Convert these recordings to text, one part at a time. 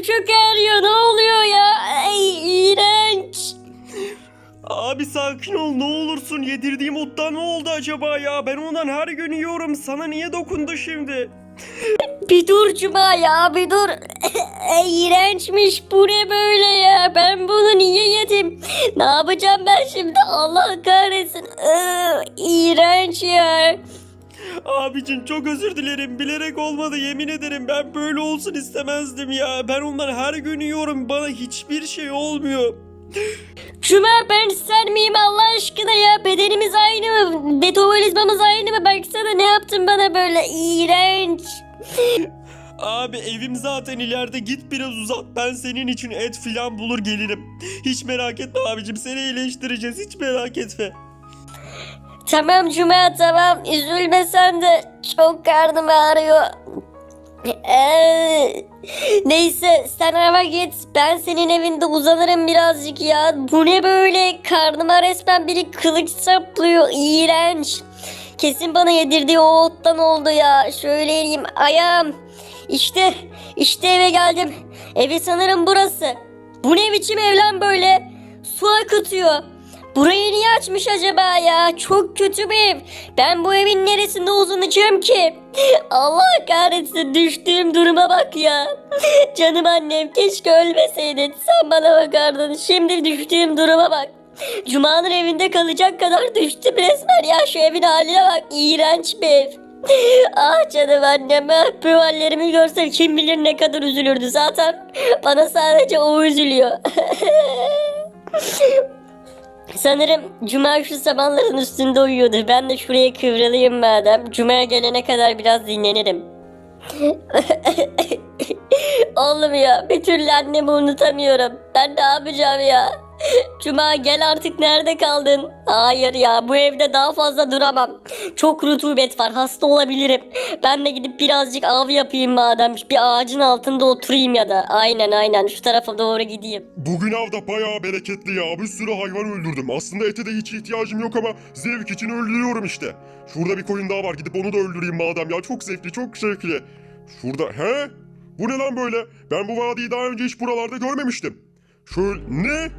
karnım çok ağrıyor. Ne oluyor ya? Ay iğrenç. Abi sakin ol ne olursun yedirdiğim ottan ne oldu acaba ya? Ben ondan her gün yiyorum sana niye dokundu şimdi? Bir dur Cuma ya bir dur. Ay, İğrençmiş bu ne böyle ya? Ben bunu niye yedim? Ne yapacağım ben şimdi? Allah kahretsin. Iı, İğrenç ya. Abicim çok özür dilerim bilerek olmadı yemin ederim ben böyle olsun istemezdim ya. Ben ondan her gün yiyorum bana hiçbir şey olmuyor. Cuma ben sen miyim Allah aşkına ya? Bedenimiz aynı mı? Metabolizmamız aynı mı? Baksana ne yaptın bana böyle? İğrenç. Abi evim zaten ileride git biraz uzat ben senin için et filan bulur gelirim. Hiç merak etme abicim seni iyileştireceğiz hiç merak etme. Tamam Cuma tamam üzülme sen de çok karnım ağrıyor. Ee, neyse sen eve git ben senin evinde uzanırım birazcık ya. Bu ne böyle karnıma resmen biri kılıç saplıyor iğrenç. Kesin bana yedirdiği o ottan oldu ya. Şöyle ineyim ayağım. İşte işte eve geldim. Evi sanırım burası. Bu ne biçim ev lan böyle? Su akıtıyor. Burayı niye açmış acaba ya? Çok kötü bir ev. Ben bu evin neresinde uzanacağım ki? Allah kahretsin düştüğüm duruma bak ya. Canım annem keşke ölmeseydin. Sen bana bakardın. Şimdi düştüğüm duruma bak. Cuma'nın evinde kalacak kadar düştüm resmen ya. Şu evin haline bak. İğrenç bir ev. Ah canım annem. ah, Bu kim bilir ne kadar üzülürdü. Zaten bana sadece o üzülüyor. Sanırım Cuma şu samanların üstünde uyuyordu. Ben de şuraya kıvrılayım madem. Cuma gelene kadar biraz dinlenirim. Ya bir türlü annemi unutamıyorum. Ben ne yapacağım ya? Cuma gel artık nerede kaldın? Hayır ya bu evde daha fazla duramam. Çok rutubet var hasta olabilirim. Ben de gidip birazcık av yapayım madem. Bir ağacın altında oturayım ya da. Aynen aynen şu tarafa doğru gideyim. Bugün avda bayağı bereketli ya. Bir sürü hayvan öldürdüm. Aslında ete de hiç ihtiyacım yok ama zevk için öldürüyorum işte. Şurada bir koyun daha var. Gidip onu da öldüreyim madem ya. Çok zevkli, çok zevkli. Şurada... He? Bu ne lan böyle? Ben bu vadiyi daha önce hiç buralarda görmemiştim. Şöyle... Ne?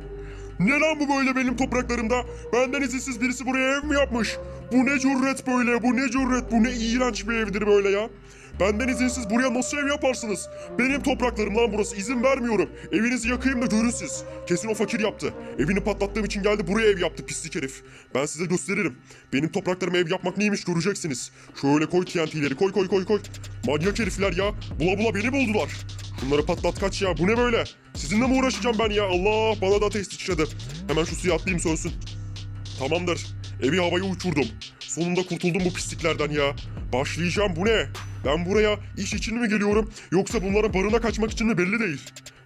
Ne lan bu böyle benim topraklarımda? Benden izinsiz birisi buraya ev mi yapmış? Bu ne cüret böyle? Bu ne cüret? Bu ne iğrenç bir evdir böyle ya? Benden izinsiz buraya nasıl ev yaparsınız? Benim topraklarım lan burası. İzin vermiyorum. Evinizi yakayım da görün. Kesin o fakir yaptı. Evini patlattığım için geldi buraya ev yaptı pislik herif. Ben size gösteririm. Benim topraklarıma ev yapmak neymiş göreceksiniz. Şöyle koy TNT'leri koy koy koy koy. Manyak herifler ya. Bula bula beni buldular. Şunları patlat kaç ya. Bu ne böyle? Sizinle mi uğraşacağım ben ya? Allah bana da ateist sıçradı. Hemen şu suya atlayayım sönsün. Tamamdır. Evi havaya uçurdum. Sonunda kurtuldum bu pisliklerden ya. Başlayacağım bu ne? Ben buraya iş için mi geliyorum yoksa bunlara barına kaçmak için mi belli değil.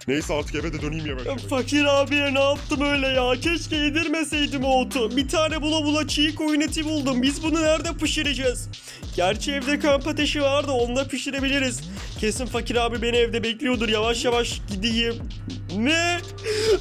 Neyse artık eve de döneyim yavaş. Fakir abiye ne yaptım öyle ya? Keşke yedirmeseydim o otu. Bir tane bula bula çiğ koyun eti buldum. Biz bunu nerede pişireceğiz? Gerçi evde kamp ateşi vardı. Onunla pişirebiliriz. Kesin fakir abi beni evde bekliyordur. Yavaş yavaş gideyim. Ne?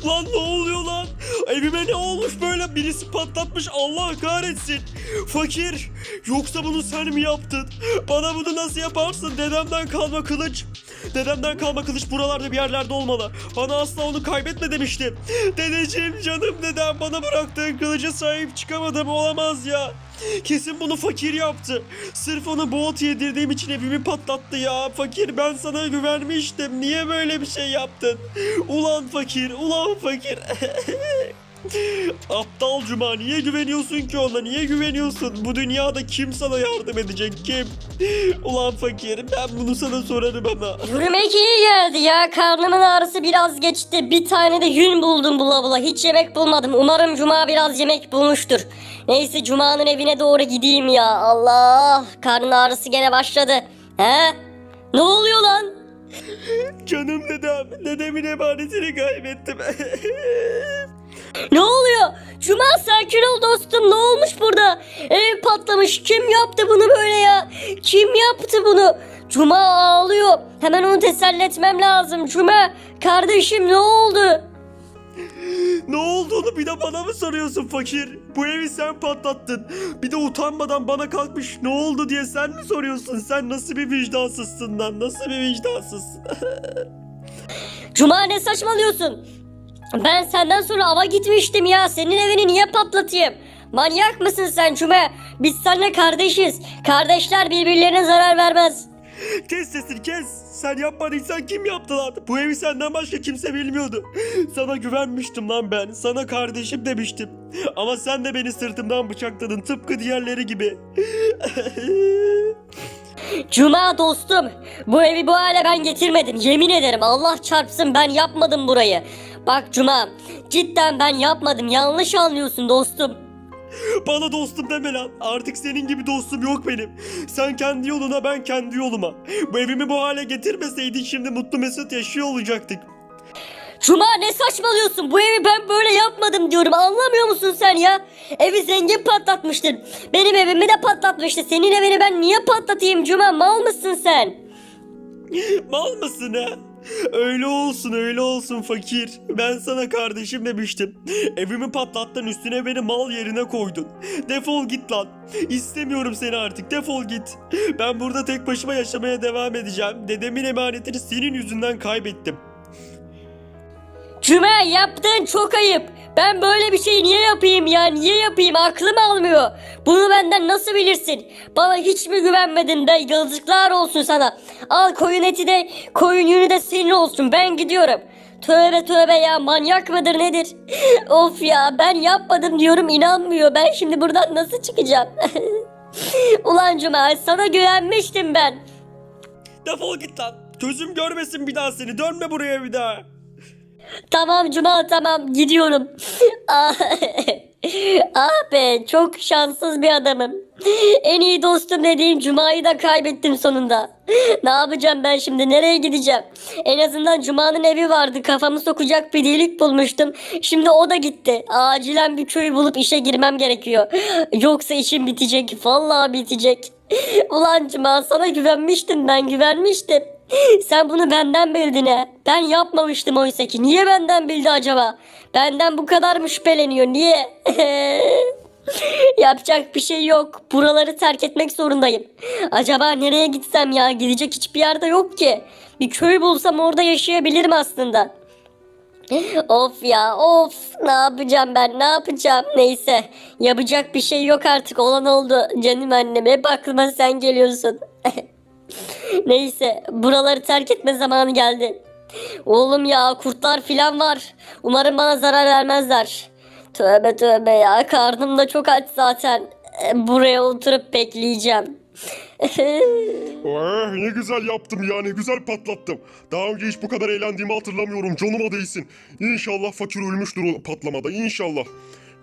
Lan ne oluyor lan? Evime ne olmuş böyle? Birisi patlatmış. Allah kahretsin. Fakir. Yoksa bunu sen mi yaptın? Bana bunu nasıl yaparsın? Dedemden kalma kılıç. Dedemden kalma kılıç buralarda bir yerlerde olmalı. Bana asla onu kaybetme demiştim. Dedeciğim canım dedem bana bıraktığın kılıca sahip çıkamadım olamaz ya. Kesin bunu fakir yaptı. Sırf ona ot yedirdiğim için evimi patlattı ya. Fakir ben sana güvenmiştim. Niye böyle bir şey yaptın? Ulan fakir, ulan fakir. Aptal Cuma niye güveniyorsun ki ona? Niye güveniyorsun? Bu dünyada kim sana yardım edecek? Kim? Ulan fakir ben bunu sana sorarım ama. Yürümek iyi geldi ya. Karnımın ağrısı biraz geçti. Bir tane de yün buldum bula bula. Hiç yemek bulmadım. Umarım Cuma biraz yemek bulmuştur. Neyse Cuma'nın evine doğru gideyim ya. Allah karnın ağrısı gene başladı. He? Ne oluyor lan? Canım dedem, dedemin emanetini kaybettim. Ne oluyor? Cuma sakin ol dostum. Ne olmuş burada? Ev patlamış. Kim yaptı bunu böyle ya? Kim yaptı bunu? Cuma ağlıyor. Hemen onu teselli etmem lazım. Cuma kardeşim ne oldu? ne olduğunu bir de bana mı soruyorsun fakir? Bu evi sen patlattın. Bir de utanmadan bana kalkmış ne oldu diye sen mi soruyorsun? Sen nasıl bir vicdansızsın lan? Nasıl bir vicdansızsın? Cuma ne saçmalıyorsun? Ben senden sonra ava gitmiştim ya. Senin evini niye patlatayım? Manyak mısın sen Cuma? Biz seninle kardeşiz. Kardeşler birbirlerine zarar vermez. Kes sesini kes. Sen yapmadıysan kim yaptı lan? Bu evi senden başka kimse bilmiyordu. Sana güvenmiştim lan ben. Sana kardeşim demiştim. Ama sen de beni sırtımdan bıçakladın tıpkı diğerleri gibi. Cuma dostum, bu evi bu hale ben getirmedim. Yemin ederim Allah çarpsın ben yapmadım burayı. Bak Cuma, cidden ben yapmadım. Yanlış anlıyorsun dostum. Bana dostum deme lan. Artık senin gibi dostum yok benim. Sen kendi yoluna ben kendi yoluma. Bu evimi bu hale getirmeseydin şimdi mutlu mesut yaşıyor olacaktık. Cuma ne saçmalıyorsun? Bu evi ben böyle yapmadım diyorum. Anlamıyor musun sen ya? Evi zengin patlatmıştır. Benim evimi de patlatmıştı. Senin evini ben niye patlatayım Cuma? Mal mısın sen? Mal mısın ha? Öyle olsun öyle olsun fakir. Ben sana kardeşim demiştim. Evimi patlattın üstüne beni mal yerine koydun. Defol git lan. İstemiyorum seni artık defol git. Ben burada tek başıma yaşamaya devam edeceğim. Dedemin emanetini senin yüzünden kaybettim. Cuma yaptığın çok ayıp. Ben böyle bir şey niye yapayım ya? Niye yapayım? Aklım almıyor. Bunu benden nasıl bilirsin? Bana hiç mi güvenmedin de yazıklar olsun sana. Al koyun eti de koyun yünü de senin olsun. Ben gidiyorum. Tövbe tövbe ya manyak mıdır nedir? of ya ben yapmadım diyorum inanmıyor. Ben şimdi buradan nasıl çıkacağım? Ulan Cuma sana güvenmiştim ben. Defol git lan. Gözüm görmesin bir daha seni. Dönme buraya bir daha. Tamam Cuma tamam gidiyorum. ah, ah be çok şanssız bir adamım. En iyi dostum dediğim Cuma'yı da kaybettim sonunda. ne yapacağım ben şimdi nereye gideceğim? En azından Cuma'nın evi vardı kafamı sokacak bir delik bulmuştum. Şimdi o da gitti. Acilen bir köy bulup işe girmem gerekiyor. Yoksa işim bitecek vallahi bitecek. Ulan Cuma sana güvenmiştim ben güvenmiştim. Sen bunu benden bildin he. Ben yapmamıştım oysa ki. Niye benden bildi acaba? Benden bu kadar mı şüpheleniyor? Niye? Yapacak bir şey yok. Buraları terk etmek zorundayım. Acaba nereye gitsem ya? Gidecek hiçbir yerde yok ki. Bir köy bulsam orada yaşayabilirim aslında. Of ya of ne yapacağım ben ne yapacağım neyse yapacak bir şey yok artık olan oldu canım annem hep aklıma sen geliyorsun Neyse buraları terk etme zamanı geldi. Oğlum ya kurtlar filan var. Umarım bana zarar vermezler. Tövbe tövbe ya karnım da çok aç zaten. E, Buraya oturup bekleyeceğim. Ah, ne güzel yaptım ya ne güzel patlattım. Daha önce hiç bu kadar eğlendiğimi hatırlamıyorum canıma değsin. İnşallah fakir ölmüştür o patlamada inşallah.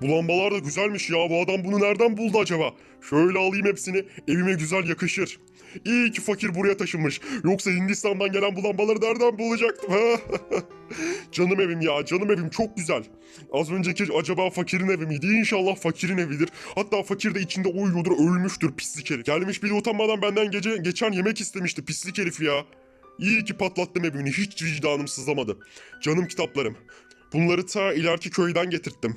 Bu lambalar da güzelmiş ya bu adam bunu nereden buldu acaba? Şöyle alayım hepsini evime güzel yakışır. İyi ki fakir buraya taşınmış. Yoksa Hindistan'dan gelen bu lambaları nereden bulacaktım? canım evim ya canım evim çok güzel. Az önceki acaba fakirin evi miydi? İnşallah fakirin evidir. Hatta fakir de içinde uyuyordur ölmüştür pislik herif. Gelmiş bir utanmadan benden gece geçen yemek istemişti pislik herif ya. İyi ki patlattım evini hiç vicdanım sızlamadı. Canım kitaplarım. Bunları ta ileriki köyden getirttim.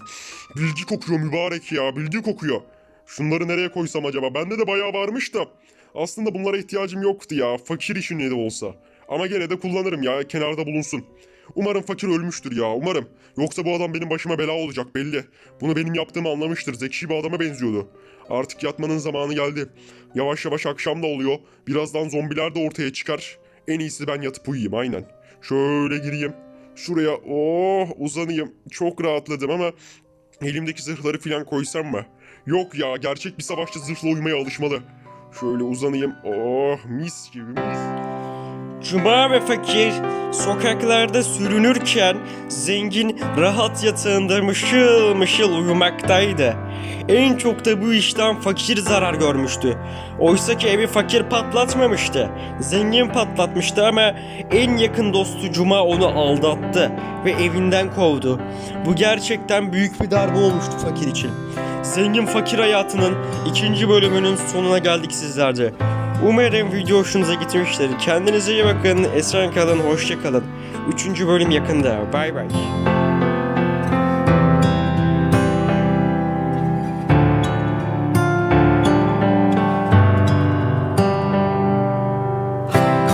Bilgi kokuyor mübarek ya bilgi kokuyor. Şunları nereye koysam acaba? Bende de bayağı varmış da. Aslında bunlara ihtiyacım yoktu ya. Fakir işin ne de olsa. Ama gene de kullanırım ya. Kenarda bulunsun. Umarım fakir ölmüştür ya. Umarım. Yoksa bu adam benim başıma bela olacak belli. Bunu benim yaptığımı anlamıştır. Zeki bir adama benziyordu. Artık yatmanın zamanı geldi. Yavaş yavaş akşam da oluyor. Birazdan zombiler de ortaya çıkar. En iyisi ben yatıp uyuyayım aynen. Şöyle gireyim. Şuraya oh uzanayım. Çok rahatladım ama elimdeki zırhları falan koysam mı? Yok ya gerçek bir savaşçı zırhla uyumaya alışmalı. Şöyle uzanayım. Oh mis gibi mis. Cuma ve fakir sokaklarda sürünürken zengin rahat yatağında mışıl mışıl uyumaktaydı. En çok da bu işten fakir zarar görmüştü. Oysa ki evi fakir patlatmamıştı. Zengin patlatmıştı ama en yakın dostu Cuma onu aldattı ve evinden kovdu. Bu gerçekten büyük bir darbe olmuştu fakir için. Zengin fakir hayatının ikinci bölümünün sonuna geldik sizlerce. Umarım video hoşunuza gitmiştir. Kendinize iyi bakın. Esen kalın, hoşça kalın. Üçüncü bölüm yakında. Bay bay.